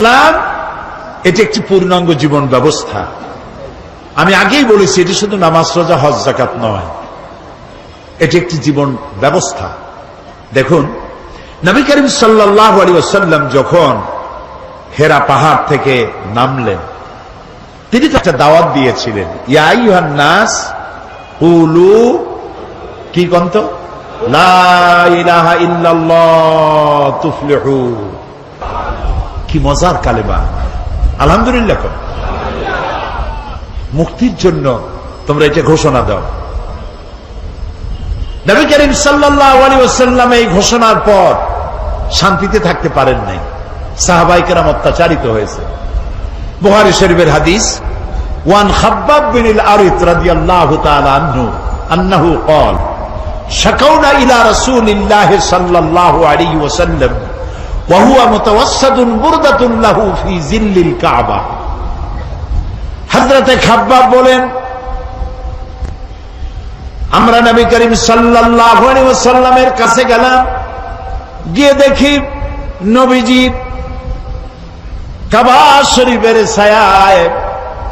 ইসলাম, এটি একটি পূর্ণাঙ্গ জীবন ব্যবস্থা। আমি আগেই বলেছি, এটি শুধু নামাজ, রোজা, হজ জাকাত নয়। এটি একটি জীবন ব্যবস্থা। দেখুন, নবী করিম সাল্লাহ আলী ওসাল্লাম যখন হেরা পাহাড় থেকে নামলেন, তিনি তো একটা দাওয়াত দিয়েছিলেন ইয়াইহান নাস উলু কি কন্ত? লা ইলাহা ইল্লাল্লাহ কি মজার কালেমা। আলহামদুলিল্লাহ কর মুক্তির জন্য তোমরা এটা ঘোষণা দাও। নবী করিম সাল্লাম এই ঘোষণার পর শান্তিতে থাকতে পারেন নাই। সাহাবাইকেরাম অত্যাচারিত হয়েছে। বুহারি শরীফের হাদিস, ওয়ান খাব্বাব বিনিল আরিত রাদিয়াল্লাহু তাআলা আনহু আন্নাহু ক্বাল, শাকাউনা ইলা রাসূলিল্লাহি সাল্লাহ আলী ওসাল্লাম وهو متوسد بردة له في ظل الكعبة হযরতে খাব্বাব বলেন আমরা নবী করিম সাল্লাল্লাহু আলাইহি ওয়াসাল্লামের কাছে গেলাম গিয়ে দেখি নবীজি কাবা শরীফের ছায়ায়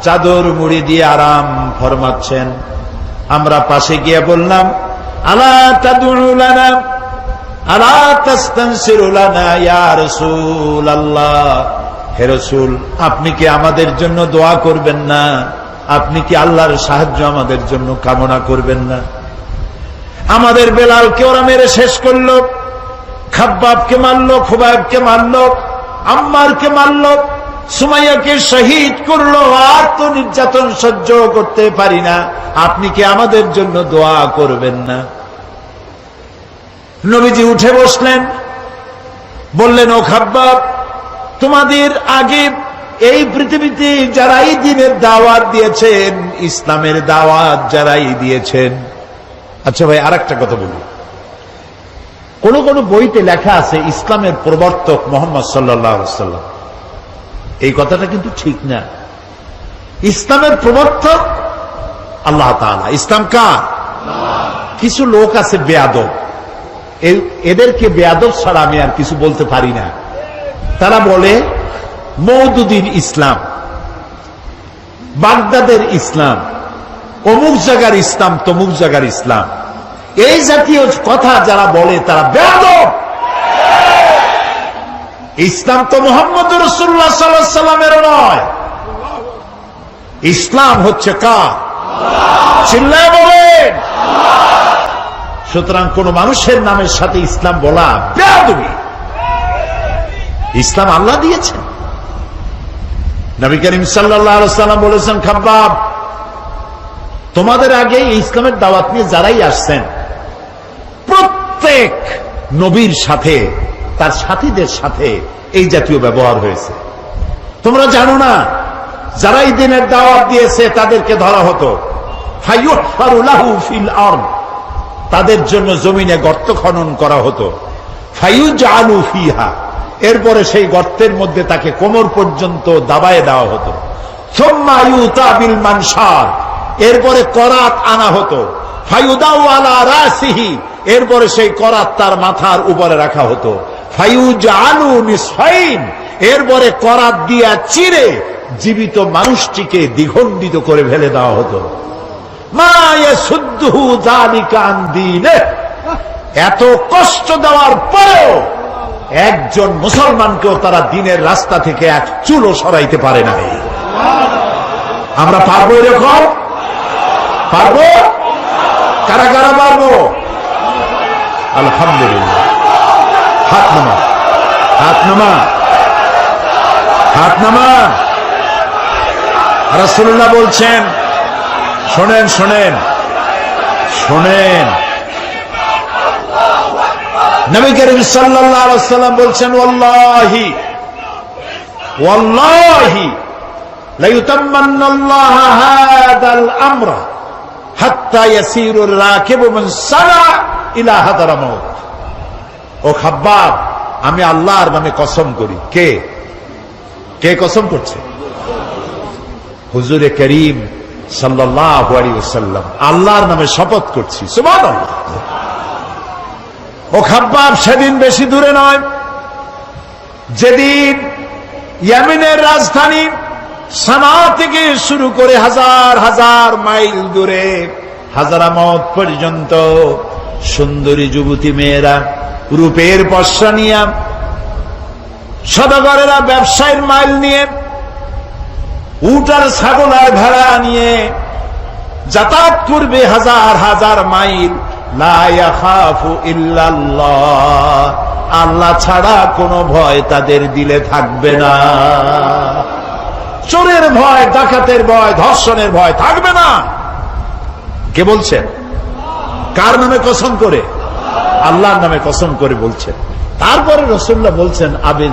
চাদর মুড়ি দিয়ে আরাম ফরমাচ্ছেন আমরা পাশে গিয়ে বললাম আলা তাদুলু আপনি কি আমাদের জন্য দোয়া করবেন না? আপনি কি আল্লাহর সাহায্য আমাদের জন্য কামনা করবেন না? আমাদের বেলালকে ওরা মেরে শেষ করল, খাব্বাবকে মারলো, খুবাইবকে মারলো, আম্মারকে মারলো, সুমাইয়াকে শহীদ করল, আর তো নির্যাতন সহ্য করতে পারি না। আপনি কি আমাদের জন্য দোয়া করবেন না? নবীজি উঠে বসলেন। বললেন, ও খাব্বাব, তোমাদের আগে এই পৃথিবীতে যারাই দিনের দাওয়াত দিয়েছেন, ইসলামের দাওয়াত যারাই দিয়েছেন। আচ্ছা ভাই আর একটা কথা বলি। কোন কোন বইতে লেখা আছে, ইসলামের প্রবর্তক মোহাম্মদ সাল্লাম এই কথাটা কিন্তু ঠিক না। ইসলামের প্রবর্তক আল্লাহ তাআলা। ইসলাম কার? কিছু লোক আছে বেয়াদব। এদেরকে বেয়াদব ছাড়া আমি আর কিছু বলতে পারি না। তারা বলে মৌদুদিন ইসলাম, বাগদাদের ইসলাম, অমুক জায়গার ইসলাম, তমুক জায়গার ইসলাম। এই জাতীয় কথা যারা বলে, তারা বেয়াদব। ইসলাম তো মোহাম্মদ রসুল্লাহ সাল্লামের নয়। ইসলাম হচ্ছে কার? চিল্লায় বলেন। সুতরাং কোন মানুষের নামের সাথে ইসলাম বলা বেয়াদবি। ইসলাম আল্লাহ দিয়েছেন। নবী করিম সাল্লাম বলেছেন, খাব্বাব, তোমাদের আগে ইসলামের দাওয়াত নিয়ে যারাই আসছেন, প্রত্যেক নবীর সাথে, তার সাথীদের সাথে এই জাতীয় ব্যবহার হয়েছে। তোমরা জানো না যারা এই দিনের দাওয়াত দিয়েছে তাদেরকে ধরা হতো। ফাইয়ুহফারু লাহু আরদ। তাদের জন্য জমিনে গর্ত খনন করা হতো। এরপরে সেই গর্তের মধ্যে তাকে কোমর পর্যন্ত দাবায় দেওয়া হতো। মানসার এরপরে করাত আনা হতো। এরপরে সেই করাত তার মাথার উপরে রাখা হতো। ফাইউজ আলু এরপরে করাত দিয়া চিরে জীবিত মানুষটিকে দ্বিখণ্ডিত করে ফেলে দেওয়া হতো। এত কষ্ট দেওয়ার পরেও একজন মুসলমানকেও তারা দিনের রাস্তা থেকে এক চুলো সরাইতে পারে নাই। আমরা পারব এরকম? পারব? কারা কারা পারব? আলহামদুলিল্লাহ। হাত নামা। হাত নামা। হাত নামা। রাসূলুল্লাহ বলছেন শোনেন শোনেন। শোনেন। নবী করিম ওয়াসাল্লাম বলছেন, ওয়াল্লাহি ওয়াল্লাহি লা ইউতাম্মান্না আমরা হাত্তা ইয়াসিরু রাকিবু মিন সানা ইলা হাদারামাউত ও খাব্বাব, আমি আল্লাহর নামে কসম করি। কে? কে কসম করছে? হুজুরে করিম ওয়াসাল্লাম, আল্লাহর নামে শপথ করছি ও খাব্বাব, সেদিন বেশি দূরে নয়। যেদিন ইয়ামিনের রাজধানী সানা থেকে শুরু করে হাজার হাজার মাইল দূরে হাজারামত পর্যন্ত সুন্দরী যুবতী মেয়েরা রূপের পশ্চা নিয়ে, সদাগরেরা ব্যবসায়ের মাইল নিয়ে উটার ছাগল আর ভেড়া নিয়ে যাতায়াত করবে হাজার হাজার মাইল। আল্লাহ ছাড়া কোনো ভয় তাদের দিলে থাকবে না। চোরের ভয়, ডাকাতের ভয়, ধর্ষণের ভয় থাকবে না। কে বলছেন? কার নামে কসম করে? আল্লাহর নামে কসম করে বলছেন। তারপরে রসুল্লাহ বলছেন, আবে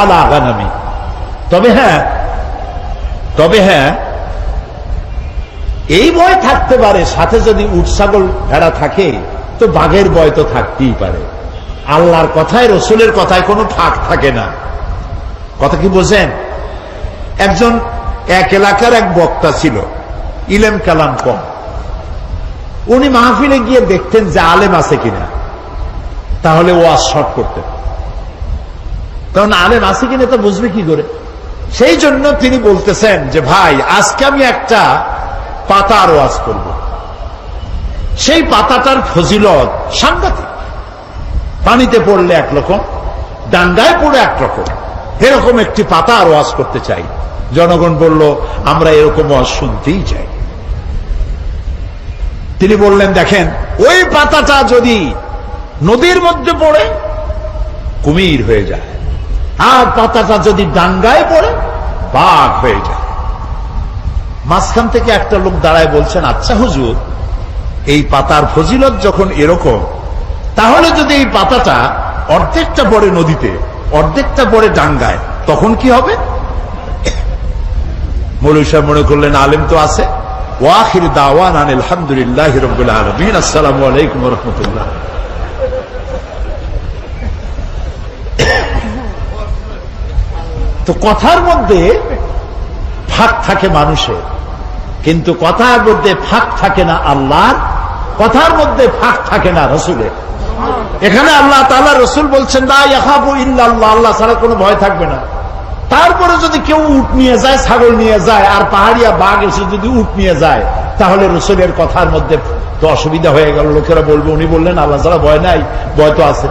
আলা আগানামি তবে হ্যাঁ তবে হ্যাঁ এই ভয় থাকতে পারে, সাথে যদি উৎসাগল ভেড়া থাকে, তো বাঘের ভয় তো থাকতেই পারে। আল্লাহর কথায়, রসুলের কথায় কোনো ফাঁক থাকে না। কথা কি বোঝেন? একজন এক এলাকার এক বক্তা ছিল, ইলেম কালাম কম। উনি মাহফিলে গিয়ে দেখতেন যে আলেম আছে কিনা। তাহলে ওয়াজ শর্ট করতেন। কারণ আলেম আছে কিনা তো বুঝবে কি করে? সেই জন্য তিনি বলতেছেন যে, ভাই, আজকে আমি একটা পাতার ওয়াজ করব। সেই পাতাটার ফজিলত সাংঘাতিক। পানিতে পড়লে একরকম ডান্ডায় পড়ে একরকম এরকম একটি পাতা আর ওয়াজ করতে চাই। জনগণ বলল, আমরা এরকম শুনতেই চাই। তিনি বললেন, দেখেন, ওই পাতাটা যদি নদীর মধ্যে পড়ে, কুমির হয়ে যায়। আর পাতাটা যদি ডাঙ্গায় পড়ে, বাঘ হয়ে যায়। মাঝখান থেকে একটা লোক দাঁড়ায় বলছেন আচ্ছা হুজুর, এই পাতার ফজিলত যখন এরকম, তাহলে যদি এই পাতাটা অর্ধেকটা পড়ে নদীতে, অর্ধেকটা পড়ে ডাঙ্গায়, তখন কি হবে? মৌলী সাহেব মনে করলেন, আলেম তো আছে। ওয়াহির দাওয়ান আলহামদুলিল্লাহ রবিল আলমিন। আসসালামু আলাইকুম রহমতুল্লাহ। তো কথার মধ্যে ফাঁক থাকে মানুষের। কিন্তু কথার মধ্যে ফাঁক থাকে না আল্লাহর, কথার মধ্যে ফাঁক থাকে না রসুলের। এখানে আল্লাহ তাআলা রসুল বলছেন না ইয়াখাবু ইল্লাল্লাহ আল্লাহ ছাড়া কোনো ভয় থাকবে না। তারপরে যদি কেউ উট নিয়ে যায়, ছাগল নিয়ে যায়, আর পাহাড়িয়া বাঘ এসে যদি উট নিয়ে যায়, তাহলে রসুলের কথার মধ্যে তো অসুবিধা হয়ে গেল। লোকেরা বলবে, উনি বললেন, আল্লাহ ছাড়া ভয় নাই, ভয় তো আছে।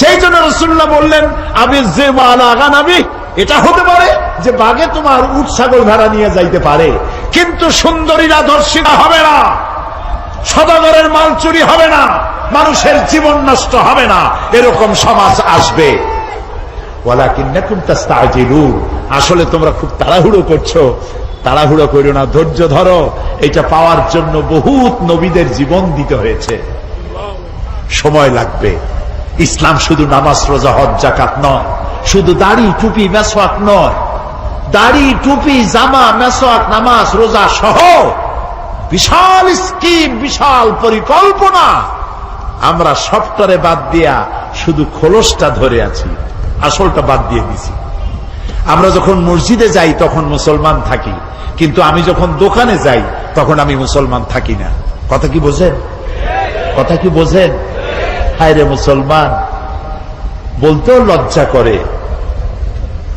সেই জন্য রসুল্লাহ বললেন আমি যে মালা আগান আমি এটা হতে পারে যে বাঘে তোমার উট ছাগল ভেড়া নিয়ে যাইতে পারে, কিন্তু সুন্দরীরা দর্শিতা হবে না, সদাগরের মাল চুরি হবে না, মানুষের জীবন নষ্ট হবে না, এরকম সমাজ আসবে। আসলে তোমরা খুব তাড়াহুড়ো করছ, তাড়াহুড়ো করো না, ধৈর্য ধরো, এটা পাওয়ার জন্য বহুত নবীদের জীবন দিতে হয়েছে। সময় লাগবে। ইসলাম শুধু নামাজ, রোজা, হজ জাকাত নয়। শুধু দাড়ি, টুপি মেসোয়াক নয়। দাড়ি, টুপি, জামা মেসোয়াক নামাজ, রোজা সহ বিশাল স্কিম, বিশাল পরিকল্পনা। আমরা সবটারে বাদ দিয়া শুধু খোলসটা ধরে আছি, আসলটা বাদ দিয়ে দিছি। আমরা যখন মসজিদে যাই, তখন মুসলমান থাকি। কিন্তু আমি যখন দোকানে যাই, তখন আমি মুসলমান থাকি না। কথা কি বোঝেন? কথা কি বোঝেন? হায় রে মুসলমান, বলতেও লজ্জা করে।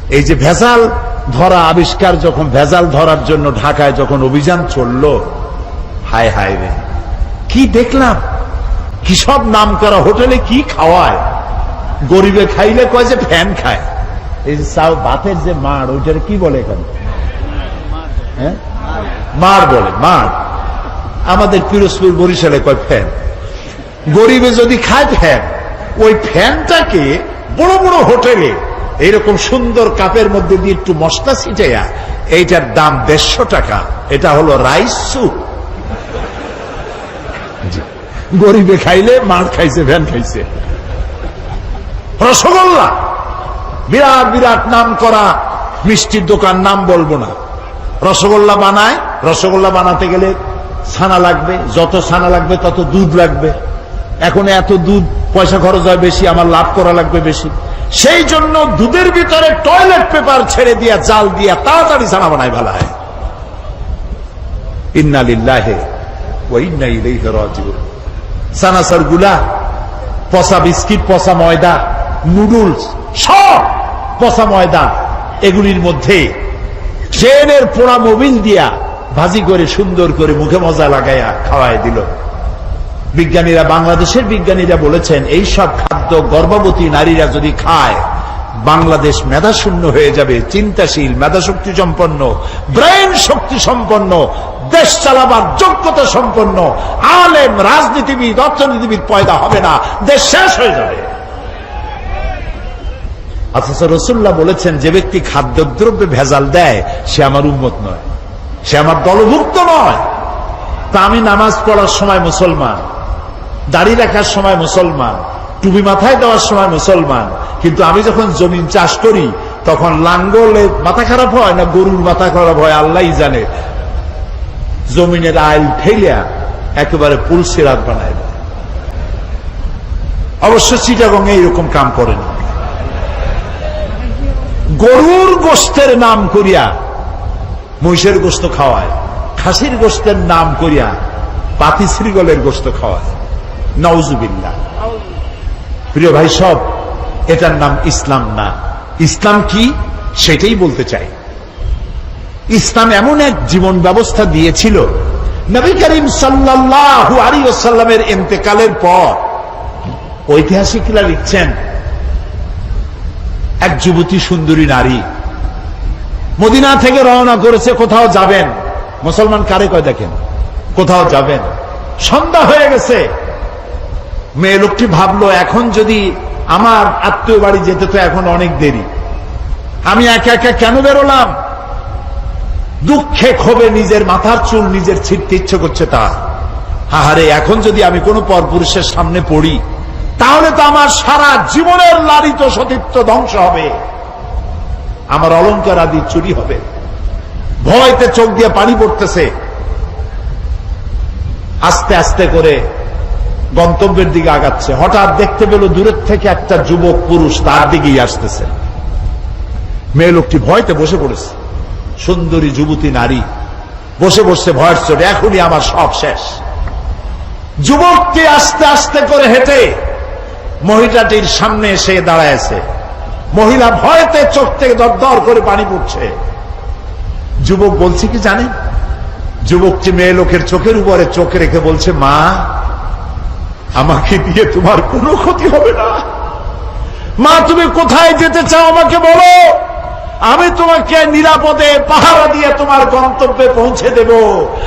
এই যে ভেজাল ধরা, আবিষ্কার যখন ভেজাল ধরার জন্য ঢাকায় যখন অভিযান চলল, হায় হায় রে, কি দেখলাম? কি সব নাম করা হোটেলে কি খাওয়ায়? গরিবে খাইলে কয় যে ফ্যান খায়। এই যে বাতের যে মার, ওইটার কি বলে এখানে? হ্যাঁ? মার বলে, মার। আমাদের পিরোজপুর বরিশালে কয় ফ্যান। গরিবে যদি খায় ফ্যান, ওই ফ্যানটাকে বড় বড় হোটেলে এইরকম সুন্দর কাপের মধ্যে দিয়ে একটু মশলা ছিটাইয়া, এইটার দাম দেড়শো টাকা। এটা হলো রাইস স্যুপ। গরিবে খাইলে, মার খাইছে, ভ্যান খাইছে। রসগোল্লা! বিরাট বিরাট নাম করা মিষ্টির দোকান, নাম বলব না। রসগোল্লা বানায়, রসগোল্লা বানাতে গেলে ছানা লাগবে, যত ছানা লাগবে তত দুধ লাগবে। এখন এত দুধ পয়সা খরচ হয় বেশি, আমার লাভ করা লাগবে বেশি। সেই জন্য দুধের ভিতরে টয়লেট পেপার ছেড়ে দিয়া, জাল দিয়া তাড়াতাড়ি ছানা বানায় ভালো হয় পোড়া মোবিল দিয়া ভাজি করে সুন্দর করে মুখে মজা লাগাইয়া খাওয়াই দিল। বিজ্ঞানীরা, বাংলাদেশের বিজ্ঞানীরা বলেছেন, এই সব খাদ্য গর্ভবতী নারীরা যদি খায়, বাংলাদেশ মেধাশূন্য হয়ে যাবে, চিন্তাশীল, মেধাশক্তি সম্পন্ন ব্রেন শক্তি সম্পন্ন, দেশ চালাবার যোগ্যতা সম্পন্ন, আলেম, রাজনীতিবিদ, অর্থনীতিবিদ পয়দা হবে না, দেশ শেষ হয়ে যাবে। অথচ রসুল্লাহ বলেছেন, যে ব্যক্তি খাদ্যদ্রব্যে ভেজাল দেয়, সে আমার উন্মত নয়, সে আমার দলভুক্ত নয়। তা আমি নামাজ পড়ার সময় মুসলমান দাড়ি রাখার সময় মুসলমান, টুপি মাথায় দেওয়ার সময় মুসলমান, কিন্তু আমি যখন জমিন চাষ করি, তখন লাঙ্গলে মাথা খারাপ হয় না গরুর মাথা খারাপ হয়, আল্লাহ জানে। জমিনের আইল ঠেলিয়া একেবারে পুলসিরাত বানায় অবশ্য চিটাগং এইরকম কাম করেন গরুর গোস্তের নাম করিয়া মহিষের গোস্ত খাওয়ায়, খাসির গোস্তের নাম করিয়া পাতি শ্রীগলের গোস্ত খাওয়ায়। নওজুবিল্লা প্রিয় ভাই, সব এটার নাম ইসলাম না। ইসলাম কি? সেটাই বলতে চাই। ইসলাম এমন এক জীবন ব্যবস্থা দিয়েছিল। নবী করিম সাল্লাল্লাহু আলী ইন্তেকালের পর ঐতিহাসিকরা লিখছেন, এক যুবতী সুন্দরী নারী মদিনা থেকে রওনা করেছে, কোথাও যাবেন? মুসলমান কারে কয় দেখেন? কোথাও যাবেন? সন্ধ্যা হয়ে গেছে। মেয়ে লোকটি ভাবলো, এখন যদি আমার আত্মীয় বাড়ি যেতে তো এখন অনেক দেরি। আমি একা একা কেন বেরোলাম? দুঃখে ক্ষোভে নিজের মাথার চুল নিজের ছিটতে ইচ্ছে করছে তার। আহারে, এখন যদি আমি কোনো পরপুরুষের সামনে পড়ি, তাহলে তো আমার সারা জীবনের লালিত সতীত্ব ধ্বংস হবে। আমার অলঙ্কার আদি চুরি হবে। ভয়তে চোখ দিয়ে পানি পড়তেছে। আস্তে আস্তে করে গন্তব্যের দিকে আগাচ্ছে। হঠাৎ দেখতে পেল দূরের থেকে একটা যুবক পুরুষ তার দিকেই আসতেছে। মেয়ে লোকটি ভয়তে বসে পড়েছে। সুন্দরী যুবতী নারী বসে বসে ভয়ের চোটে। এখনই আমার সব শেষ। যুবকটি আস্তে আস্তে করে হেঁটে মহিলাটির সামনে এসে দাঁড়ায়ছে মহিলা ভয়তে চোখ থেকে দর দর করে পানি পড়ছে। যুবক বলছে কি জানেন যুবকটি মেয়ে লোকের চোখের উপরে চোখ রেখে বলছে, মা আমাকে দিয়ে তোমার কোনো ক্ষতি হবে না। মা, তুমি কোথায় যেতে চাও আমাকে বলো। আমি তোমাকে নিরাপদে পাহারা দিয়ে তোমার গন্তব্যে পৌঁছে দেব।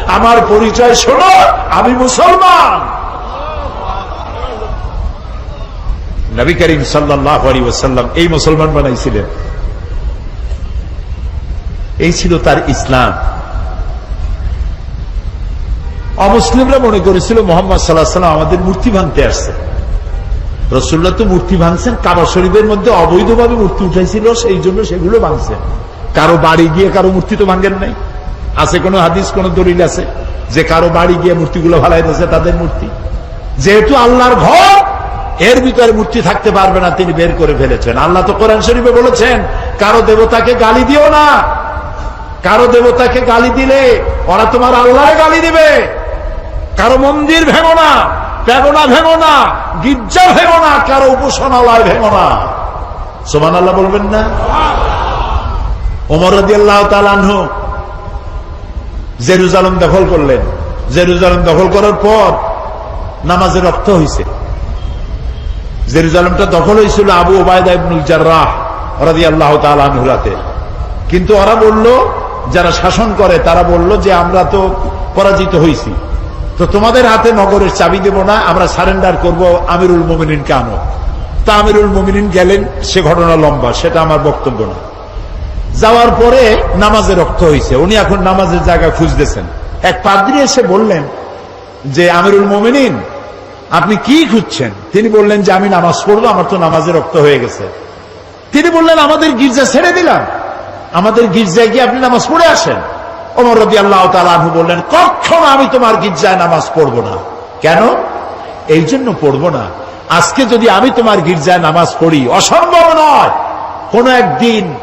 আমার পরিচয় শোনো, আমি মুসলমান। নবী করিম সাল্লাহ আলী ওসাল্লাম এই মুসলমান বানাইছিলেন। এই ছিল তার ইসলাম। অমুসলিমরা মনে করেছিল মোহাম্মদ সাল্লাহ সাল্লাম আমাদের মূর্তি ভাঙতে আসছে। রসুল্লাহ তো মূর্তি ভাঙছেন, কাবা শরীফের মধ্যে অবৈধভাবে মূর্তি উঠাইছিল, সেই জন্য সেগুলো ভাঙছেন কারও বাড়ি গিয়ে কারও মূর্তি তো ভাঙেন নাই। আছে কোনো হাদিস, কোন দলিল আছে যে কারও বাড়ি গিয়ে মূর্তিগুলো ভালাই দিয়েছে তাদের মূর্তি? যেহেতু আল্লাহর ঘর, এর ভিতরে মূর্তি থাকতে পারবে না, তিনি বের করে ফেলেছেন। আল্লাহ তো কোরআন শরীফে বলেছেন, কারও দেবতাকে গালি দিও না। কারও দেবতাকে গালি দিলে, ওরা তোমার আল্লাহ গালি দিবে। কারও মন্দির ভেঙো না ভেঙো ভেঙো না, গির্জা ভেঙো না, কারও উপাসনালয় ভেঙো না। সোমান আল্লাহ বলবেন না? ওমর আল্লাহ তালানহ জেরুজালম দখল করলেন। জেরুজালম দখল করার পর নামাজে রক্ত হয়েছে জেরুজালেমটা দখল হয়েছিল আবু ওবায়দা কিন্তু ওরা বলল, যারা শাসন করে, তারা বলল যে আমরা তো পরাজিত হয়েছি তো তোমাদের হাতে নগরের চাবি দেব না, আমরা সারেন্ডার করব আমিরুল মোমিনিন আনো তা আমিরুল মোমিনিন গেলেন, সে ঘটনা লম্বা, সেটা আমার বক্তব্য না। যাওয়ার পরে নামাজে রক্ত হয়েছে, উনি এখন নামাজের জায়গা খুঁজতেছেন। এক পাদ্রি এসে বললেন যে, আমিরুল মোমিনিন, আপনি কি খুঁজছেন? তিনি বললেন যে, আমি নামাজ পড়ব, আমার তো নামাজে রক্ত হয়ে গেছে। তিনি বললেন, আমাদের গির্জা ছেড়ে দিলাম। আমাদের গির্জায় গিয়ে আপনি নামাজ পড়ে আসেন। ওমর রবি আল্লাহ তালু বললেন, কখনো আমি তোমার গির্জায় নামাজ পড়ব না। কেন? এই জন্য পড়ব না। আজকে যদি আমি তোমার গির্জায় নামাজ পড়ি, অসম্ভব নয়। কোন একদিন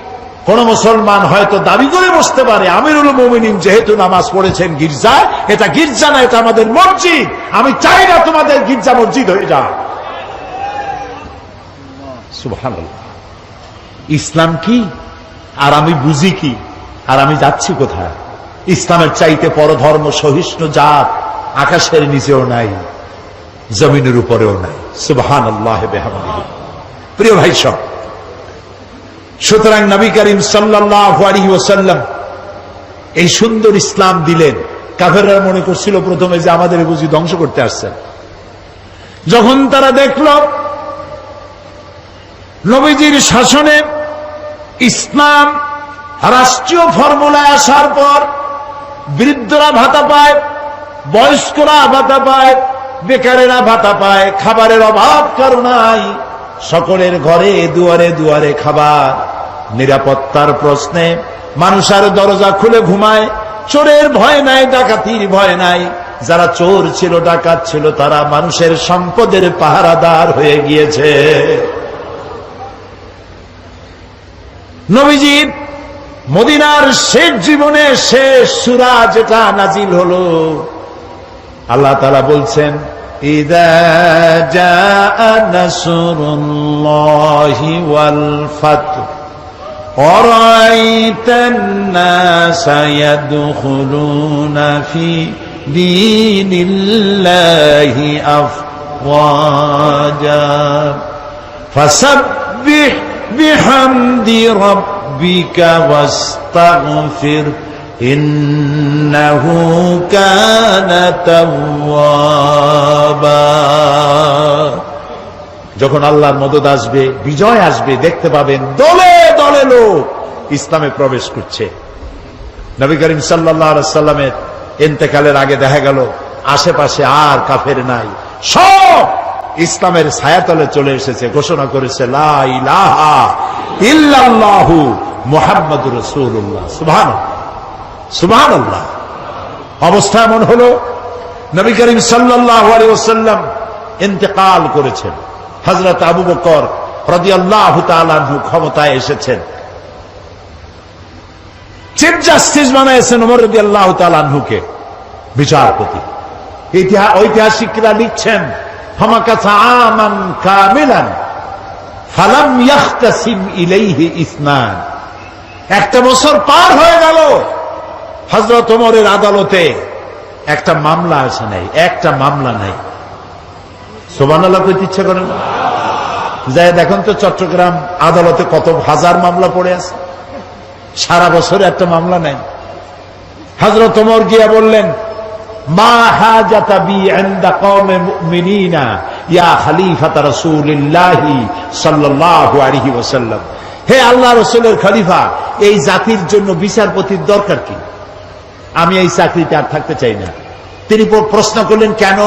কোন মুসলমান হয়তো দাবি করে বসতে পারে, আমিরুল মোমিনিন যেহেতু নামাজ পড়েছেন গির্জায়, এটা গির্জা না, এটা আমাদের মসজিদ। আমি চাই না তোমাদের গির্জা মসজিদ হয়ে যা ইসলাম কি? আর আমি বুঝি কি? আর আমি যাচ্ছি কোথায়? ইসলামের চাইতে পরধর্ম সহিষ্ণু জাত আকাশের নিচেও নাই, জমিনের উপরেও নাই। সুবহান প্রিয় ভাই সব, সুতরাং নবী করিম সাল্লাল্লাহু এই সুন্দর ইসলাম দিলেন। কাফেররা মনে করছিল প্রথমে যে আমাদের বুঝি ধ্বংস করতে আসছেন যখন তারা দেখল, নবীজির শাসনে ইসলাম রাষ্ট্রীয় ফর্মুলায় আসার পর বৃদ্ধরা ভাতা পায়, বয়স্করা ভাতা পায়, বেকারেরা ভাতা পায়, খাবারের অভাব কারও নাই। সকলের ঘরে, দুয়ারে দুয়ারে খাবার। নিরাপত্তার প্রশ্নে মানুষের দরজা খুলে ঘুমায়, চোরের ভয় নাই, ডাকাতির ভয় নাই। যারা চোর ছিল, ডাকাত ছিল, তারা মানুষের সম্পদের পাহারাদার হয়ে গিয়েছে। নবীজির মদিনার শেষ জীবনে শেষ সুরা যেটা নাজিল হলো। আল্লাহ তালা বলছেন ইদা জাআ নাসরুল্লাহি ওয়াল ফাতহ ورأيت الناس يدخلون في دين الله أفواجا فسبح بحمد ربك واستغفر إنه كان توابا যখন আল্লাহর মদত আসবে বিজয় আসবে দেখতে পাবেন দলে দলে লোক ইসলামে প্রবেশ করছে নবী করিম সাল্লাহ সাল্লামের এন্তেকালের আগে দেখা গেল আশেপাশে আর কাফের নাই সব ইসলামের ছায়াতলে চলে এসেছে ঘোষণা করেছে লা ইলাহা আল্লাহ অবস্থা এমন নবী করিম ওয়াসাল্লাম ইন্তেকাল করেছেন। হযরত আবু বকর তাআলা আনহু ক্ষমতায় এসেছেন। চিফ জাস্টিস বানাইছেন ওমর রাদিয়াল্লাহু তাআলা আনহুকে, বিচারপতি। ঐতিহাসিকরা লিখছেন আমান কামিলান। ফালাম ইয়াখতাসিম ইলাইহি ইসনান। একটা বছর পার হয়ে গেল। হযরত ওমরের আদালতে একটা মামলা আসে নাই, একটা মামলা নাই। সোবানাল্লাহ কইতে ইচ্ছা করেন যাই দেখুন তো চট্টগ্রাম আদালতে কত হাজার মামলা পড়ে আছে। সারা বছরে একটা মামলা নেই। হজরত ওমর গিয়া বললেন, মা হাজাতা বি ইনদা কওমে মুমিনিনা ইয়া খলিফাতা রাসূলিল্লাহি সাল্লাল্লাহু আলাইহি ওয়াসাল্লাম। হে আল্লাহ রাসূলের এই জাতির জন্য বিচারপতির দরকার কি? আমি এই চাকরিতে আর থাকতে চাই না। তিনি প্রশ্ন করলেন, কেন?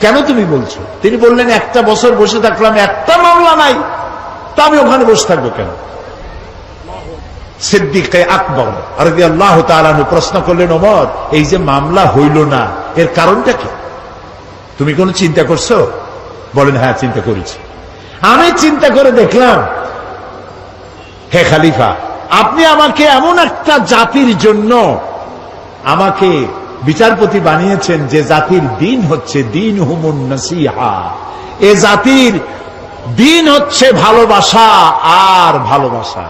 কেন তুমি বলছো? তিনি বললেন, একটা বছর বসে থাকলাম, একটা মামলা নাই। তা আমি ওখানে বসে থাকব কেন? সিদ্দিকে আকবর আরবি আল্লাহ তালু প্রশ্ন করলেন, ওমর, এই যে মামলা হইল না, এর কারণটা কি? তুমি কোনো চিন্তা করছ? বলেন হ্যাঁ চিন্তা করেছি। আমি চিন্তা করে দেখলাম, হে খালিফা, আপনি আমাকে এমন একটা জাতির জন্য আমাকে বিচারপতি বানিয়েছেন যে জাতির দিন হচ্ছে দিন হুমুন নসিহা। এ জাতির দিন হচ্ছে ভালোবাসা আর ভালোবাসা।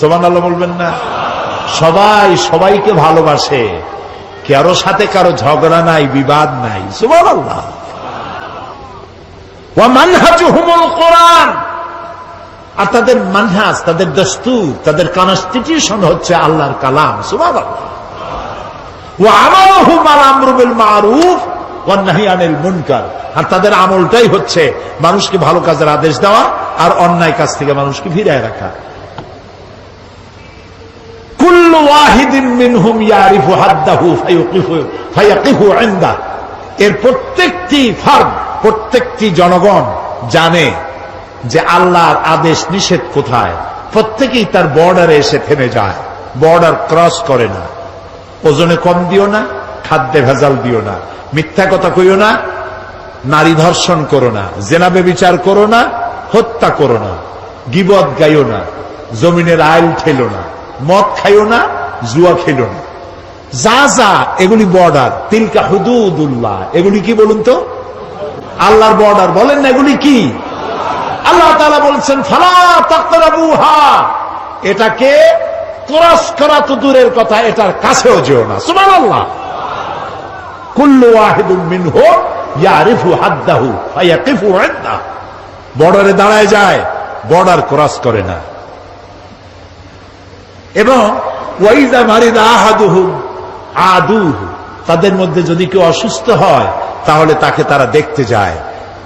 সোমান আল্লাহ বলবেন না? সবাই সবাইকে ভালোবাসে। কারও সাথে কারও ঝগড়া নাই, বিবাদ নাই। সোমান আল্লাহ কোরআন। আর তাদের মানহাজ, তাদের দস্তুর, তাদের কনস্টিটিউশন হচ্ছে আল্লাহর কালাম। সুবাহ আর তাদের আমলটাই হচ্ছে মানুষকে ভালো কাজের আদেশ দেওয়া আর অন্যায় কাজ থেকে মানুষকে ফিরায় রাখা। এর প্রত্যেকটি ফার্ম প্রত্যেকটি জনগণ জানে যে আল্লাহর আদেশ নিষেধ কোথায়। প্রত্যেকেই তার বর্ডারে এসে থেমে যায়, বর্ডার ক্রস করে না। ওজনে কম দিও না, খাদ্যে ভেজাল দিও না। মিথ্যা কথা কইও না, নারী ধর্ষণ করো না। জেনাবে বিচার করো না, হত্যা করো না। গিবদ গাইও না। জমিনের আইল ঠেলো না। মদ খাইও না, জুয়া খেলো না। যা যা, এগুলি বর্ডার তিলকা হুদুদুল্লাহ। এগুলি কি বলুন তো? আল্লাহর বর্ডার বলেন না এগুলি কি? আল্লাহ তালা বলছেন, ফালা এটাকে ক্রস করা তো দূরের কথা, এটার কাছেও যেও না। সুমান আল্লাহ কুল্লু ওয়াহিদুম মিনহু ইয়ারিফু হাদ্দাহু বর্ডারে দাঁড়ায় যায়, বর্ডার ক্রস করে না। এবং ওয়াইদা মারিদা আহাদুহু আদুহু, তাদের মধ্যে যদি কেউ অসুস্থ হয়, তাহলে তাকে তারা দেখতে যায়।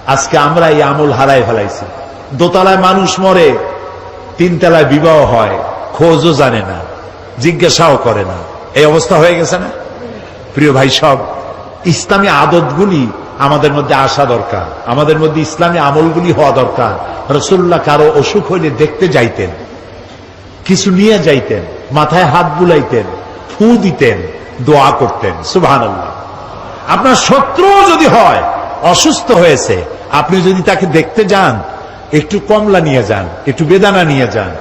আজকে আমরা এই আমল হারাই ফেলাইছি। দোতলায় মানুষ মরে, তিনতলায় বিবাহ হয়, খোঁজও জানে না, জিজ্ঞাসাও করে না। এই অবস্থা হয়ে গেছে না? প্রিয় ভাই, সব ইসলামী আদতগুলি আমাদের মধ্যে আসা দরকার। আমাদের মধ্যে ইসলামী আমলগুলি হওয়া দরকার। রসুল্লাহ কারও অসুখ হইলে দেখতে যাইতেন। কিছু নিয়ে যাইতেন, মাথায় হাত বুলাইতেন, ফু দিতেন, দোয়া করতেন সুবহান আপনার শত্রু যদি হয়, অসুস্থ হয়েছে, আপনি যদি তাকে দেখতে যান, একটু কমলা নিয়ে যান, একটু বেদানা নিয়ে যান,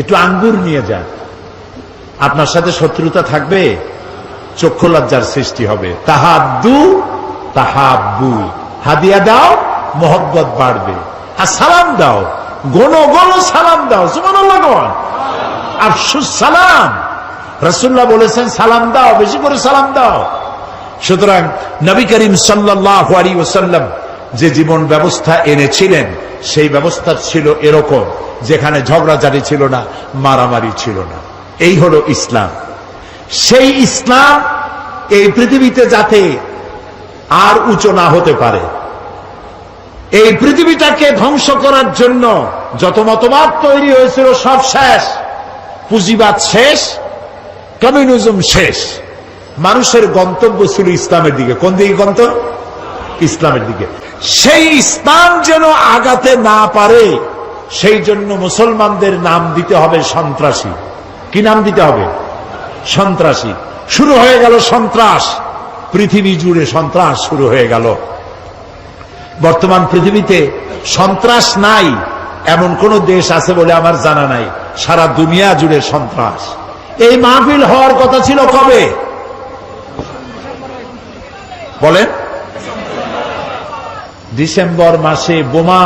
একটু আঙ্গুর নিয়ে যান, আপনার সাথে শত্রুতা থাকবে, চক্ষু লজ্জার সৃষ্টি হবে। তাহাদু তাহাবু হাদিয়া দাও, মোহব্বত বাড়বে। আর সালাম দাও গণ গণ সালাম দাও গণ। আফসুস সালাম। রসুল্লাহ বলেছেন, সালাম দাও, বেশি করে সালাম দাও। সুতরাং নবী করিম সাল্লাহ আলী ওসাল্লাম যে জীবন ব্যবস্থা এনেছিলেন, সেই ব্যবস্থা ছিল এরকম, যেখানে ঝগড়াঝাটি ছিল না, মারামারি ছিল না। এই হলো ইসলাম। সেই ইসলাম এই পৃথিবীতে যাতে আর উঁচু না হতে পারে। এই পৃথিবীটাকে ধ্বংস করার জন্য যত মতবাদ তৈরি হয়েছিল, সব শেষ। পুঁজিবাদ শেষ, কমিউনিজম শেষ। মানুষের গন্তব্য ছিল ইসলামের দিকে। কোন দিকে গন্তব্য ইসলামের দিকে। সেই ইসলাম যেন আগাতে না পারে, সেই জন্য মুসলমানদের নাম দিতে হবে সন্ত্রাসী। কি নাম দিতে হবে? সন্ত্রাসী। শুরু হয়ে গেল সন্ত্রাস। পৃথিবী জুড়ে সন্ত্রাস শুরু হয়ে গেল। বর্তমান পৃথিবীতে সন্ত্রাস নাই। এমন কোন দেশ আছে বলে আমার জানা নাই। সারা দুনিয়া জুড়ে সন্ত্রাস। এই মাহফিল হওয়ার কথা ছিল কবে? বলেন। ডিসেম্বর মাসে বোমা